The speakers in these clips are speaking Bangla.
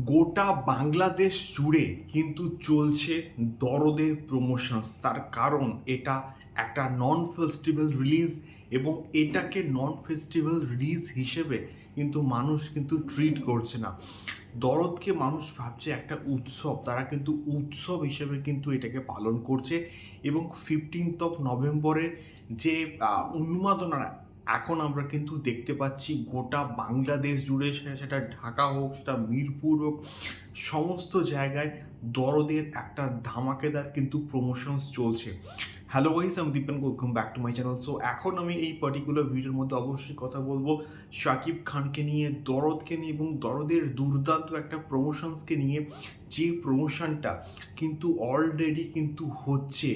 গোটা বাংলাদেশ জুড়ে কিন্তু চলছে দরদের প্রমোশনস তার কারণ এটা একটা নন ফেস্টিভ্যাল রিলিজ এবং এটাকে নন ফেস্টিভ্যাল রিলিজ হিসেবে কিন্তু মানুষ কিন্তু ট্রিট করছে না। দরদকে মানুষ ভাবছে একটা উৎসব, তারা কিন্তু উৎসব হিসেবে কিন্তু এটাকে পালন করছে এবং ফিফটিন্থ অফ নভেম্বরের যে উন্মাদনা এখন আমরা কিন্তু দেখতে পাচ্ছি গোটা বাংলাদেশ জুড়ে সেটা ঢাকা হোক, সেটা মিরপুর হোক, সমস্ত জায়গায় দরদের একটা ধামাকেদার কিন্তু প্রমোশনস চলছে। হ্যালো গাইস আমি Dipen welcome back to my channel so এখন আমি এই পার্টিকুলার ভিডিওর মধ্যে অবশ্যই কথা বলব শাকিব খানকে নিয়ে, দরদকে নিয়ে এবং দরদের দুর্দান্ত একটা প্রমোশনসকে নিয়ে। যে প্রমোশনটা কিন্তু অলরেডি কিন্তু হচ্ছে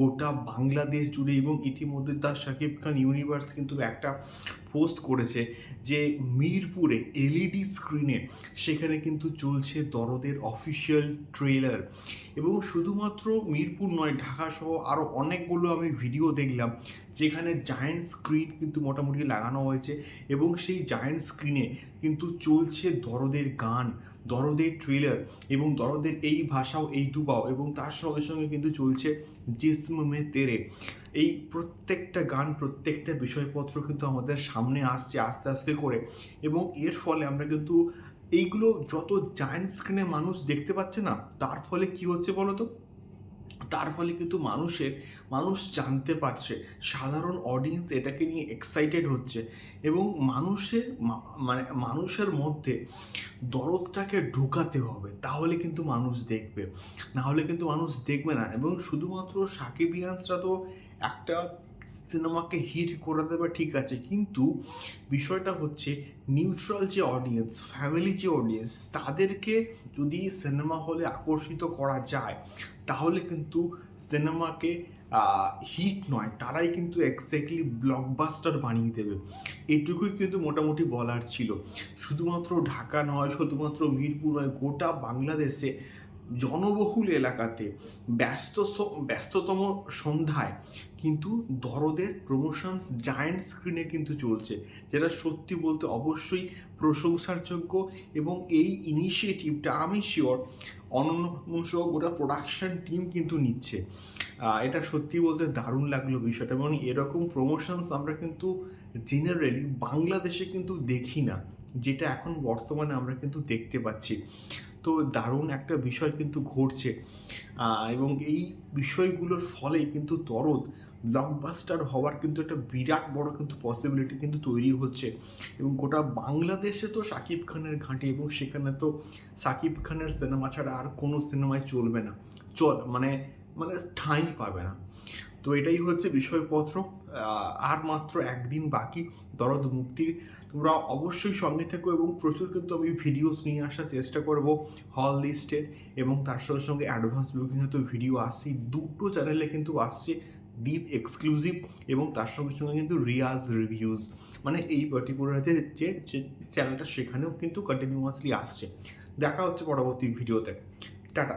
গোটা বাংলাদেশ জুড়ে এবং ইতিমধ্যে তার শাকিব খান ইউনিভার্স কিন্তু একটা পোস্ট করেছে যে মিরপুরে এলইডি স্ক্রিনে সেখানে কিন্তু চলছে দরদের অফিসিয়াল ট্রেলার এবং শুধুমাত্র মিরপুর নয়, ঢাকা সহ আরও অনেকগুলো আমি ভিডিও দেখলাম যেখানে জায়েন্ট স্ক্রিন কিন্তু মোটামুটি লাগানো হয়েছে এবং সেই জায়েন্ট স্ক্রিনে কিন্তু চলছে দরদের গান। দরদের ট্রেলার এবং দরদের এই ভাষাও, এই ডুবাও এবং তার সঙ্গে সঙ্গে কিন্তু চলছে জিসম মে তেরে। এই প্রত্যেকটা গান, প্রত্যেকটা বিষয়পত্র কিন্তু আমাদের সামনে আসছে আস্তে আস্তে করে এবং এর ফলে আমরা কিন্তু এইগুলো যত জায়ান্ট স্ক্রিনে মানুষ দেখতে পাচ্ছে না, তার ফলে কি হচ্ছে বলো তো তার ফলে কিন্তু মানুষের, মানুষ জানতে পারছে, সাধারণ অডিয়েন্স এটাকে নিয়ে এক্সাইটেড হচ্ছে এবং মানুষের মানে মানুষের মধ্যে দরদটাকে ঢুকাতে হবে, তাহলে কিন্তু মানুষ দেখবে। নাহলে কিন্তু মানুষ দেখবে না এবং শুধুমাত্র সাকিবিয়ান্সরা তো একটা সিনেমাকে হিট করে দেবে, ঠিক আছে। কিন্তু বিষয়টা হচ্ছে নিউট্রাল যে অডিয়েন্স ফ্যামিলি যে অডিয়েন্স তাদেরকে যদি সিনেমা হলে আকর্ষিত করা যায়, তাহলে কিন্তু সিনেমাকে হিট নয়, তারাই কিন্তু এক্স্যাক্টলি ব্লকবাস্টার বানিয়ে দেবে। এটুকুই কিন্তু মোটামুটি বলার ছিল। শুধুমাত্র ঢাকা নয়, শুধুমাত্র মিরপুর নয়, গোটা বাংলাদেশে জনবহুল এলাকাতে ব্যস্ত ব্যস্ততম সন্ধ্যায় কিন্তু দরদের প্রমোশনস জায়ান্ট স্ক্রিনে কিন্তু চলছে, যেটা সত্যি বলতে অবশ্যই প্রশংসারযোগ্য এবং এই ইনিশিয়েটিভটা আমি শিওর অনন্য সহ গোটা প্রোডাকশন টিম কিন্তু নিচ্ছে। এটা সত্যি বলতে দারুণ লাগল বিষয়টা এবং এরকম প্রমোশনস আমরা কিন্তু জেনারেলি বাংলাদেশে কিন্তু দেখি না, যেটা এখন বর্তমানে আমরা কিন্তু দেখতে পাচ্ছি। তো দারুণ একটা বিষয় কিন্তু ঘটছে। এবং এই বিষয়গুলোর ফলেই কিন্তু দরদ ব্লকবাস্টার হওয়ার কিন্তু একটা বিরাট বড় কিন্তু পসিবিলিটি কিন্তু তৈরি হচ্ছে। এবং গোটা বাংলাদেশে তো শাকিব খানের ঘাঁটি এবং সেখানে তো সাকিব খানের সিনেমা ছাড়া আর কোনো সিনেমায় চলবে না। চল মানে মানে ঠাঁই পাবে না। তো এটাই হচ্ছে বিষয়পত্র। আর মাত্র একদিন বাকি দরদ মুক্তির। তোমরা অবশ্যই সঙ্গে থেকো এবং প্রচুর কিন্তু আমি ভিডিওস নিয়ে আসার চেষ্টা করব হল লিস্টের এবং তার সঙ্গে সঙ্গে অ্যাডভান্স বুকিংয়ে তো ভিডিও আসছে দুটো চ্যানেলে কিন্তু আসছে ডিপ এক্সক্লুসিভ এবং তার সঙ্গে সঙ্গে কিন্তু রিয়াজ রিভিউজ মানে এই পার্টিকুলার যে চ্যানেলটা সেখানেও কিন্তু কন্টিনিউয়াসলি আসছে। দেখা হচ্ছে পরবর্তী ভিডিওতে টাটা।